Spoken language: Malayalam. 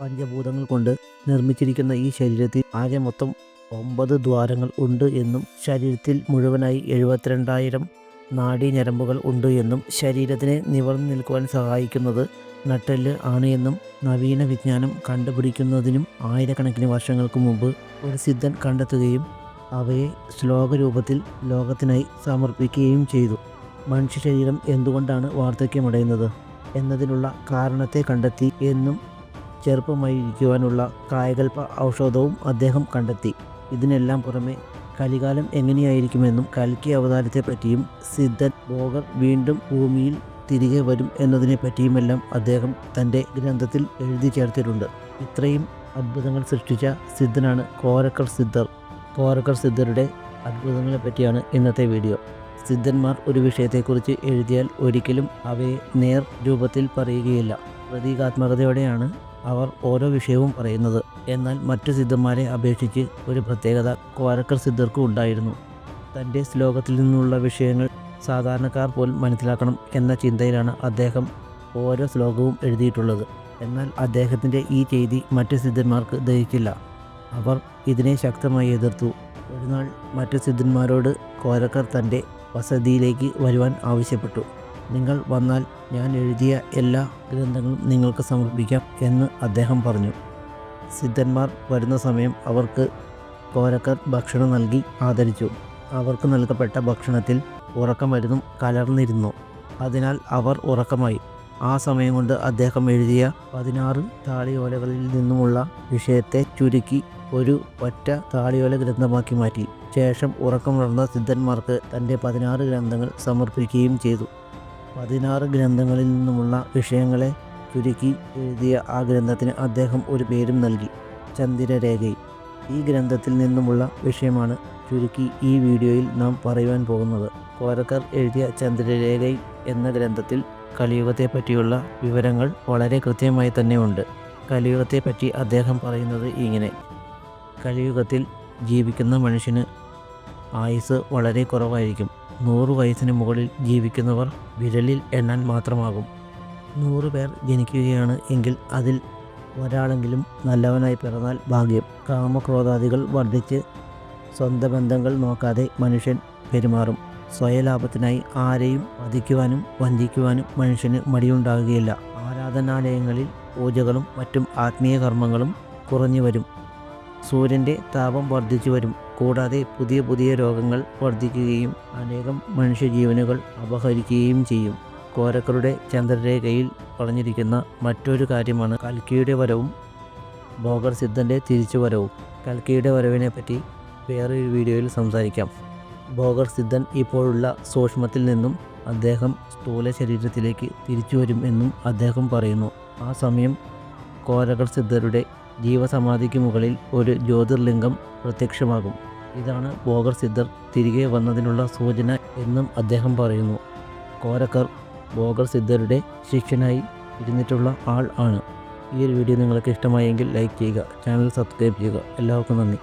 പഞ്ചഭൂതങ്ങൾ കൊണ്ട് നിർമ്മിച്ചിരിക്കുന്ന ഈ ശരീരത്തിൽ ആകെ മൊത്തം ഒമ്പത് ദ്വാരങ്ങൾ ഉണ്ട് എന്നും ശരീരത്തിൽ മുഴുവനായി എഴുപത്തിരണ്ടായിരം നാഡീഞരമ്പുകൾ ഉണ്ട് എന്നും ശരീരത്തിനെ നിവർന്നു നിൽക്കുവാൻ സഹായിക്കുന്നത് നട്ടെല്ല് ആണ് എന്നും നവീന വിജ്ഞാനം കണ്ടുപിടിക്കുന്നതിനും ആയിരക്കണക്കിന് വർഷങ്ങൾക്ക് മുമ്പ് ഒരു സിദ്ധൻ കണ്ടെത്തുകയും അവയെ ശ്ലോകരൂപത്തിൽ ലോകത്തിനായി സമർപ്പിക്കുകയും ചെയ്തു. മനുഷ്യ ശരീരം എന്തുകൊണ്ടാണ് വാർദ്ധക്യമടയുന്നത് എന്നതിനുള്ള കാരണത്തെ കണ്ടെത്തി എന്നും ചെറുപ്പമായിരിക്കുവാനുള്ള കായകൽപ്പ ഔഷധവും അദ്ദേഹം കണ്ടെത്തി. ഇതിനെല്ലാം പുറമെ കലികാലം എങ്ങനെയായിരിക്കുമെന്നും കൽക്കി അവതാരത്തെപ്പറ്റിയും സിദ്ധൻ ഭോഗർ വീണ്ടും ഭൂമിയിൽ തിരികെ വരും എന്നതിനെപ്പറ്റിയുമെല്ലാം അദ്ദേഹം തന്റെ ഗ്രന്ഥത്തിൽ എഴുതി ചേർത്തിട്ടുണ്ട്. ഇത്രയും അത്ഭുതങ്ങൾ സൃഷ്ടിച്ച സിദ്ധനാണ് കോരക്കർ സിദ്ധർ. കോരക്കർ സിദ്ധരുടെ അത്ഭുതങ്ങളെ പറ്റിയാണ് ഇന്നത്തെ വീഡിയോ. സിദ്ധന്മാർ ഒരു വിഷയത്തെക്കുറിച്ച് എഴുതിയാൽ ഒരിക്കലും അവയെ നേർ രൂപത്തിൽ പറയുകയില്ല. പ്രതീകാത്മകതയോടെയാണ് അവർ ഓരോ വിഷയവും പറയുന്നത്. എന്നാൽ മറ്റു സിദ്ധന്മാരെ അപേക്ഷിച്ച് ഒരു പ്രത്യേകത കോരക്കർ സിദ്ധർക്കും ഉണ്ടായിരുന്നു. തന്റെ ശ്ലോകത്തിൽ നിന്നുള്ള വിഷയങ്ങൾ സാധാരണക്കാർ പോലും മനസ്സിലാക്കണം എന്ന ചിന്തയിലാണ് അദ്ദേഹം ഓരോ ശ്ലോകവും എഴുതിയിട്ടുള്ളത്. എന്നാൽ അദ്ദേഹത്തിന്റെ ഈ ചെയ്തി മറ്റു സിദ്ധന്മാർക്ക് ദഹിച്ചില്ല. അവർ ഇതിനെ ശക്തമായി എതിർത്തു. ഒരുനാൾ മറ്റു സിദ്ധന്മാരോട് കോരക്കർ തന്റെ വസതിയിലേക്ക് വരുവാൻ ആവശ്യപ്പെട്ടു. നിങ്ങൾ വന്നാൽ ഞാൻ എഴുതിയ എല്ലാ ഗ്രന്ഥങ്ങളും നിങ്ങൾക്ക് സമർപ്പിക്കാം എന്ന് അദ്ദേഹം പറഞ്ഞു. സിദ്ധന്മാർ വരുന്ന സമയം അവർക്ക് കോരക്കർ ഭക്ഷണം നൽകി ആദരിച്ചു. അവർക്ക് നൽകപ്പെട്ട ഭക്ഷണത്തിൽ ഉറക്കം ഉറക്കമരുന്നും കലർന്നിരുന്നു. അതിനാൽ അവർ ഉറക്കമായി. ആ സമയം കൊണ്ട് അദ്ദേഹം എഴുതിയ പതിനാറ് താളിയോലകളിൽ നിന്നുമുള്ള വിഷയത്തെ ചുരുക്കി ഒരു ഒറ്റ താളിയോല ഗ്രന്ഥമാക്കി മാറ്റി. ശേഷം ഉറക്കമുണർന്ന സിദ്ധന്മാർക്ക് തന്റെ പതിനാറ് ഗ്രന്ഥങ്ങൾ സമർപ്പിക്കുകയും ചെയ്തു. പതിനാറ് ഗ്രന്ഥങ്ങളിൽ നിന്നുമുള്ള വിഷയങ്ങളെ ചുരുക്കി എഴുതിയ ആ ഗ്രന്ഥത്തിന് അദ്ദേഹം ഒരു പേരും നൽകി ചന്ദ്രരേഖയിൽ. ഈ ഗ്രന്ഥത്തിൽ നിന്നുമുള്ള വിഷയമാണ് ചുരുക്കി ഈ വീഡിയോയിൽ നാം പറയുവാൻ പോകുന്നത്. കോരക്കർ എഴുതിയ ചന്ദ്രരേഖ എന്ന ഗ്രന്ഥത്തിൽ കലിയുഗത്തെ പറ്റിയുള്ള വിവരങ്ങൾ വളരെ കൃത്യമായി തന്നെ ഉണ്ട് കലിയുഗത്തെ പറ്റി അദ്ദേഹം പറയുന്നത് ഇങ്ങനെ കലിയുഗത്തിൽ ജീവിക്കുന്ന മനുഷ്യന് ആയുസ് വളരെ കുറവായിരിക്കും. നൂറ് വയസ്സിന് മുകളിൽ ജീവിക്കുന്നവർ വിരലിൽ എണ്ണാൻ മാത്രമാകും. നൂറ് പേർ ജനിക്കുകയാണ് എങ്കിൽ അതിൽ ഒരാളെങ്കിലും നല്ലവനായി പിറന്നാൽ ഭാഗ്യം. കാമക്രോധാദികൾ വർദ്ധിച്ച് സ്വന്തം ബന്ധങ്ങൾ നോക്കാതെ മനുഷ്യൻ പെരുമാറും. സ്വയലാഭത്തിനായി ആരെയും വധിക്കുവാനും വഞ്ചിക്കുവാനും മനുഷ്യന് മടിയുണ്ടാകുകയില്ല. ആരാധനാലയങ്ങളിൽ പൂജകളും മറ്റും ആത്മീയ കർമ്മങ്ങളും കുറഞ്ഞു വരും. സൂര്യന്റെ താപം വർദ്ധിച്ചു വരും. കൂടാതെ പുതിയ പുതിയ രോഗങ്ങൾ വർദ്ധിക്കുകയും അനേകം മനുഷ്യജീവനുകൾ അപഹരിക്കുകയും ചെയ്യും. കോരക്കറുടെ ചന്ദ്രരേഖയിൽ പറഞ്ഞിരിക്കുന്ന മറ്റൊരു കാര്യമാണ് കൽക്കിയുടെ വരവും ഭോഗർ സിദ്ധന്റെ തിരിച്ചുവരവും കൽക്കിയുടെ വരവിനെ പറ്റി വേറൊരു വീഡിയോയിൽ സംസാരിക്കാം. ഭോഗർ സിദ്ധൻ ഇപ്പോഴുള്ള സൂക്ഷ്മത്തിൽ നിന്നും അദ്ദേഹം സ്ഥൂല ശരീരത്തിലേക്ക് തിരിച്ചു വരും എന്നും അദ്ദേഹം പറയുന്നു. ആ സമയം കോരകർ സിദ്ധരുടെ ജീവസമാധിക്ക് മുകളിൽ ഒരു ജ്യോതിർലിംഗം പ്രത്യക്ഷമാകും. ഇതാണ് ഭോഗർ സിദ്ധർ തിരികെ വന്നതിനുള്ള സൂചന എന്നും അദ്ദേഹം പറയുന്നു. കോരക്കർ ഭോഗർ സിദ്ധരുടെ ശിഷ്യനായി ഇരുന്നിട്ടുള്ള ആൾ ആണ്. ഈ ഒരു വീഡിയോ നിങ്ങൾക്ക് ഇഷ്ടമായെങ്കിൽ ലൈക്ക് ചെയ്യുക ചാനൽ സബ്സ്ക്രൈബ് ചെയ്യുക. എല്ലാവർക്കും നന്ദി.